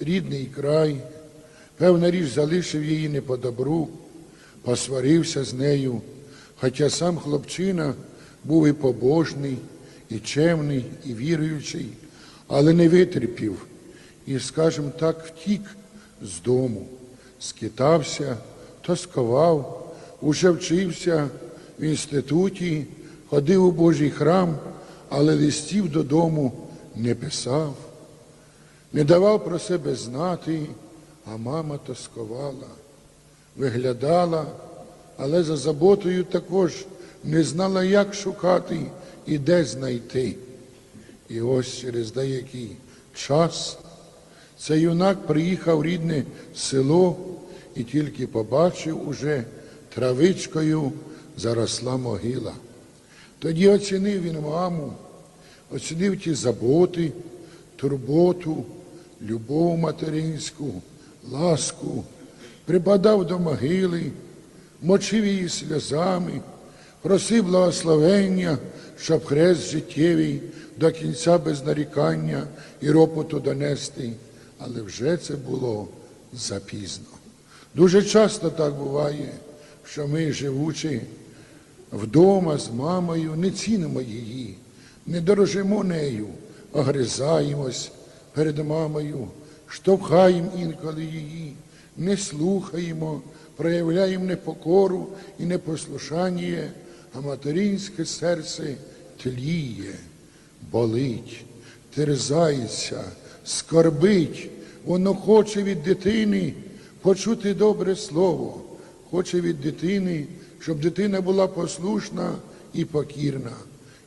рідний край, певна річ залишив її не по добру, посварився з нею, хоча сам хлопчина був і побожний, і чемний, і віруючий, але не витерпів і, скажімо так, втік з дому, скитався, тоскував, уже вчився в інституті, ходив у Божий храм, але листів додому не писав, не давав про себе знати, а мама тоскувала, виглядала, але за заботою також не знала, як шукати і де знайти. І ось через деякий час цей юнак приїхав в рідне село і тільки побачив уже травичкою заросла могила. Тоді оцінив він маму, оцінив ті заботи, турботу, любов материнську, ласку, припадав до могили, мочив її сльозами, просив благословення, щоб хрест життєвий до кінця без нарікання і ропоту донести, але вже це було запізно. Дуже часто так буває, що ми, живучи вдома з мамою, не цінимо її, не дорожимо нею, огризаємось перед мамою, штовхаємо інколи її, не слухаємо, проявляємо непокору і непослушання, а материнське серце тліє, болить, терзається, скорбить. Воно хоче від дитини почути добре слово, хоче від дитини, щоб дитина була послушна і покірна.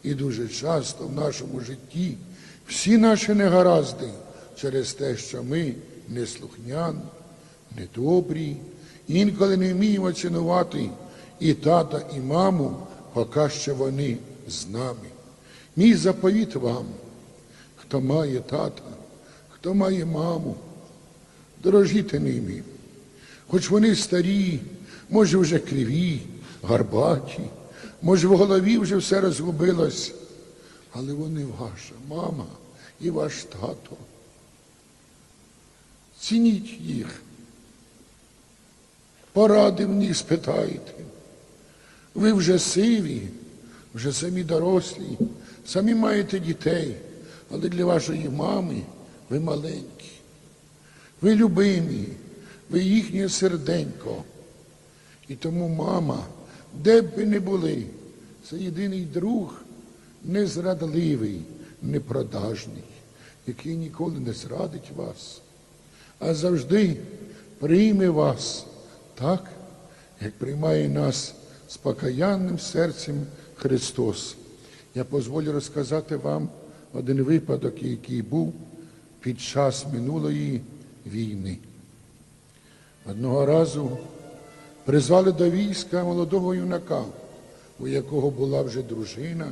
І дуже часто в нашому житті всі наші негаразди через те, що ми неслухняні, недобрі, інколи не вміємо цінувати і тата, і маму, поки що вони з нами. Мій заповіт вам, хто має тата, хто має маму, дорожіте ними. Хоч вони старі, може вже криві, гарбаті, може в голові вже все розгубилось, але вони ваша мама і ваш тато. Цініть їх. Поради в них спитайте. Ви вже сиві, вже самі дорослі, самі маєте дітей, але для вашої мами ви маленькі. Ви любимі, ви їхнє серденько. І тому мама, де б ви не були, це єдиний друг незрадливий, непродажний, який ніколи не зрадить вас, а завжди прийме вас так, як приймає нас з покаянним серцем Христос. Я дозволю розказати вам один випадок, який був під час минулої війни. Одного разу призвали до війська молодого юнака, у якого була вже дружина,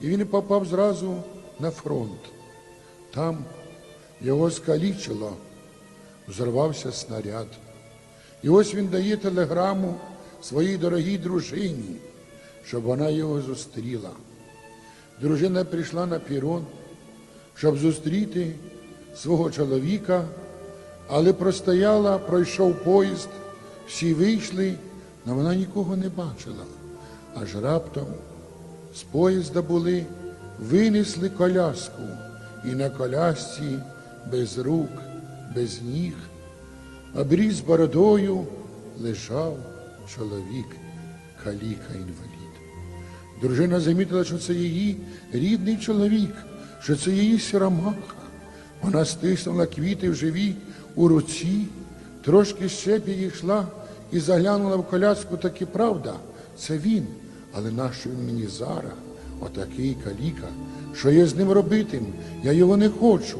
і він попав зразу на фронт. Там його скалічило, взорвався снаряд. І ось він дає телеграму своїй дорогій дружині, щоб вона його зустріла. Дружина прийшла на пірон, щоб зустріти свого чоловіка, але простояла, пройшов поїзд, всі вийшли, але вона нікого не бачила. Аж раптом з поїзда були, винесли коляску, і на колясці без рук, без ніг, обріз бородою лежав чоловік, каліка інвалід. Дружина замітила, що це її рідний чоловік, що це її сіромаха. Вона стиснула квіти в живі у руці, трошки ще підійшла і заглянула в коляску, так і правда, це він. Але нащо він мені зараз, отакий каліка, що я з ним робитим, я його не хочу.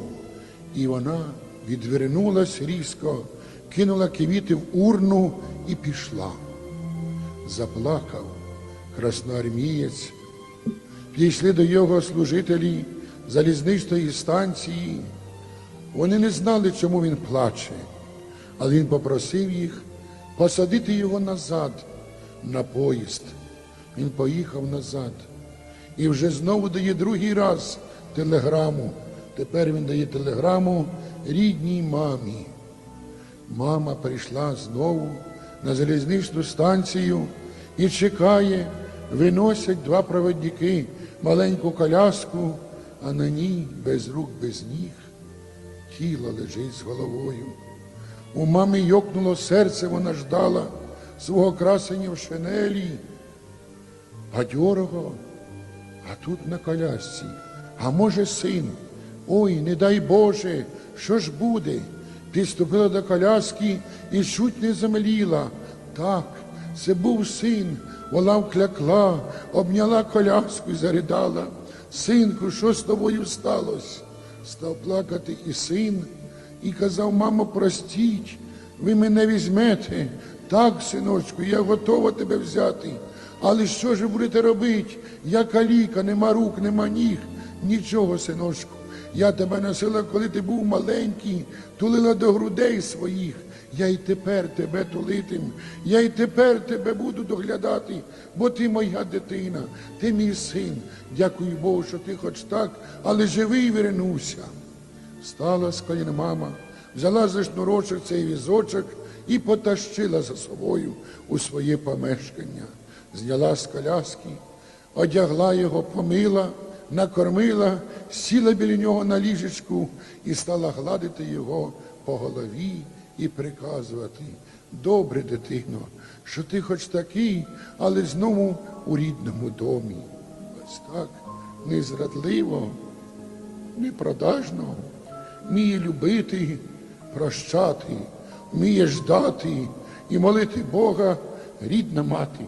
І вона відвернулась різко, кинула квіти в урну і пішла. Заплакав красноармієць. Підійшли до його служителі залізничної станції. Вони не знали, чому він плаче, але він попросив їх посадити його назад на поїзд. Він поїхав назад і вже знову дає другий раз телеграму. Тепер він дає телеграму рідній мамі. Мама прийшла знову на залізничну станцію і чекає, виносять два проводники маленьку коляску, а на ній без рук, без ніг тіло лежить з головою. У мами йокнуло серце, вона ждала свого красення в шинелі, бадьорого, а тут на колясці. А може син? Ой, не дай Боже, що ж буде? Підступила до коляски і чуть не замеліла. Так, це був син. Вона вклякла, обняла коляску і заридала. Синку, що з тобою сталося? Став плакати і син, і казав, мамо, простіть, ви мене візьмете. Так, синочку, я готова тебе взяти. Але що ж будете робити? Я каліка, нема рук, нема ніг. Нічого, синочку. Я тебе носила, коли ти був маленький, тулила до грудей своїх. Я й тепер тебе тулитим, я й тепер тебе буду доглядати, бо ти моя дитина, ти мій син. Дякую Богу, що ти хоч так, але живий вернувся. Стала з колін мама, взяла за шнурочок цей візочок і потащила за собою у своє помешкання. Зняла з коляски, одягла його, помила, накормила, сіла біля нього на ліжечку і стала гладити його по голові і приказувати. Добре, дитино, що ти хоч такий, але знову у рідному домі. Ось так незрадливо, непродажно, вміє любити, прощати, вміє ждати і молити Бога рідна мати.